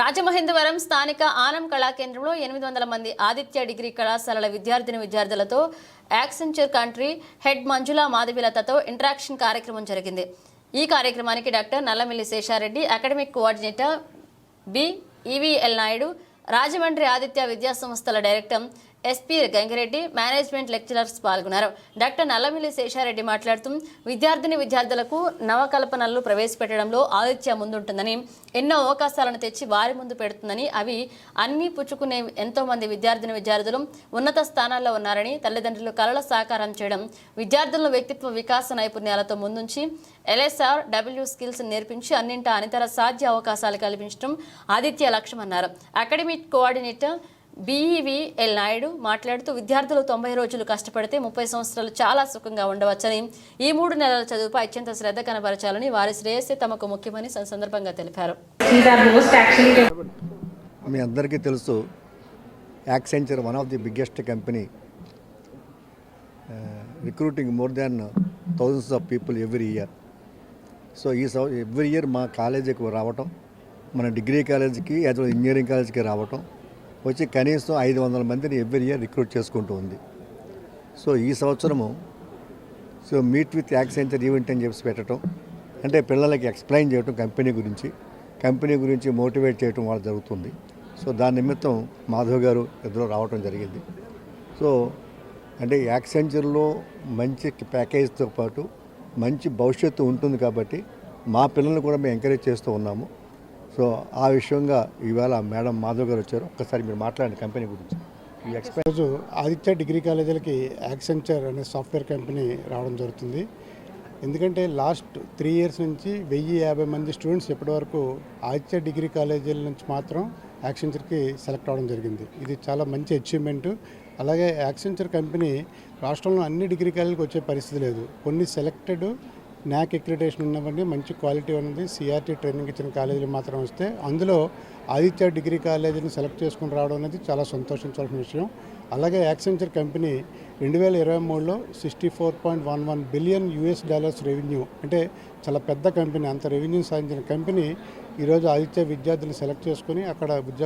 రాజమహేంద్రవరం స్థానిక ఆనం కళా కేంద్రంలో ఎనిమిది వందల మంది ఆదిత్య డిగ్రీ కళాశాలల విద్యార్థిని విద్యార్థులతో యాక్సెంచర్ కంట్రీ హెడ్ మంజుల మాధవిలతతో ఇంటరాక్షన్ కార్యక్రమం జరిగింది. ఈ కార్యక్రమానికి doctor Nallamilli Seshareddy academic coordinator B EVL Naidu Rajahmundry Aditya విద్యాసంస్థల director SP Gangireddy management lecturers పాల్గొన్నారు. డాక్టర్ నల్లమిల్లి శేషారెడ్డి మాట్లాడుతూ విద్యార్థిని విద్యార్థులకు నవకల్పనలు ప్రవేశపెట్టడంలో ఆదిత్య ముందుంటుందని ఎన్నో అవకాశాలను తెచ్చి వారి ముందు పెడుతుందని అవి అన్ని పుచ్చుకునే ఎంతో మంది విద్యార్థిని విద్యార్థులు ఉన్నత స్థానాల్లో ఉన్నారని తల్లిదండ్రులు కళల సాకారం చేయడం విద్యార్థులను వ్యక్తిత్వ వికాస నైపుణ్యాలతో ముందుంచి ఎల్ఎస్ఆర్ డబ్ల్యూ స్కిల్స్ నేర్పించి అన్నింటా అనితర సాధ్య అవకాశాలు కల్పించడం ఆదిత్య లక్ష్యం అన్నారు అకాడమిక్ కోఆర్డినేటర్ బీఈవీఎల్ నాయుడు మాట్లాడుతూ విద్యార్థులు తొంభై రోజులు కష్టపడితే ముప్పై సంవత్సరాలు చాలా సుఖంగా ఉండవచ్చని ఈ మూడు నెలల చదువుపై అత్యంత శ్రద్ధ కనబరచాలని వారి శ్రేయస్సే తమకు ముఖ్యమని సందర్భంగా తెలిపారు. మీ అందరికీ తెలుసు Accenture one of the biggest company recruiting more than thousands of people every year. So ఈ సౌ ఎవ్రీ ఇయర్ మా కాలేజీకి రావటం మన డిగ్రీ కాలేజీకి యాజ్ ఇంజనీరింగ్ కాలేజీకి రావటం వచ్చి కనీసం ఐదు వందల మందిని ఎవ్రీ ఇయర్ రిక్రూట్ చేసుకుంటూ ఉంది. సో ఈ సంవత్సరము so meet with Accenture event అని చెప్పి పెట్టడం అంటే పిల్లలకి ఎక్స్ప్లెయిన్ చేయడం కంపెనీ గురించి కంపెనీ గురించి మోటివేట్ చేయడం వాళ్ళు జరుగుతుంది. సో దాని నిమిత్తం మాధవ్ గారు ఇద్దరు రావడం జరిగింది. సో అంటే యాక్సెంచర్లో మంచి ప్యాకేజ్తో పాటు మంచి భవిష్యత్తు ఉంటుంది కాబట్టి మా పిల్లల్ని కూడా మేము ఎంకరేజ్ చేస్తూ ఉన్నాము. సో ఆ విషయంగా ఇవాళ మేడం మాధవ్ గారు వచ్చారు. ఒక్కసారి మీరు మాట్లాడండి కంపెనీ గురించి. ఈరోజు ఆదిత్య డిగ్రీ కాలేజీలకి యాక్సెంచర్ అనే సాఫ్ట్వేర్ కంపెనీ రావడం జరుగుతుంది. ఎందుకంటే లాస్ట్ త్రీ ఇయర్స్ నుంచి వెయ్యి యాభై మంది స్టూడెంట్స్ ఇప్పటివరకు ఆదిత్య డిగ్రీ కాలేజీల నుంచి మాత్రం యాక్సెంచర్కి సెలెక్ట్ అవ్వడం జరిగింది. ఇది చాలా మంచి అచీవ్మెంట్. అలాగే యాక్సెంచర్ కంపెనీ రాష్ట్రంలో అన్ని డిగ్రీ కాలేజీలకు వచ్చే పరిస్థితి లేదు. కొన్ని సెలెక్టెడ్ న్యాక్ ఎక్రిటేషన్ ఉన్నవండి మంచి క్వాలిటీ ఉన్నది సిఆర్టీ ట్రైనింగ్ ఇచ్చిన కాలేజీలు మాత్రం వస్తే అందులో ఆదిత్య డిగ్రీ కాలేజీని సెలెక్ట్ చేసుకుని రావడం అనేది చాలా సంతోషించాల్సిన విషయం. అలాగే యాక్సెంచర్ కంపెనీ రెండు వేల ఇరవై మూడులో sixty four point one one billion US dollars revenue అంటే చాలా పెద్ద కంపెనీ అంత రెవెన్యూ సాధించిన కంపెనీ ఈరోజు ఆదిత్య విద్యార్థులు సెలెక్ట్ చేసుకుని అక్కడ ఉద్యోగ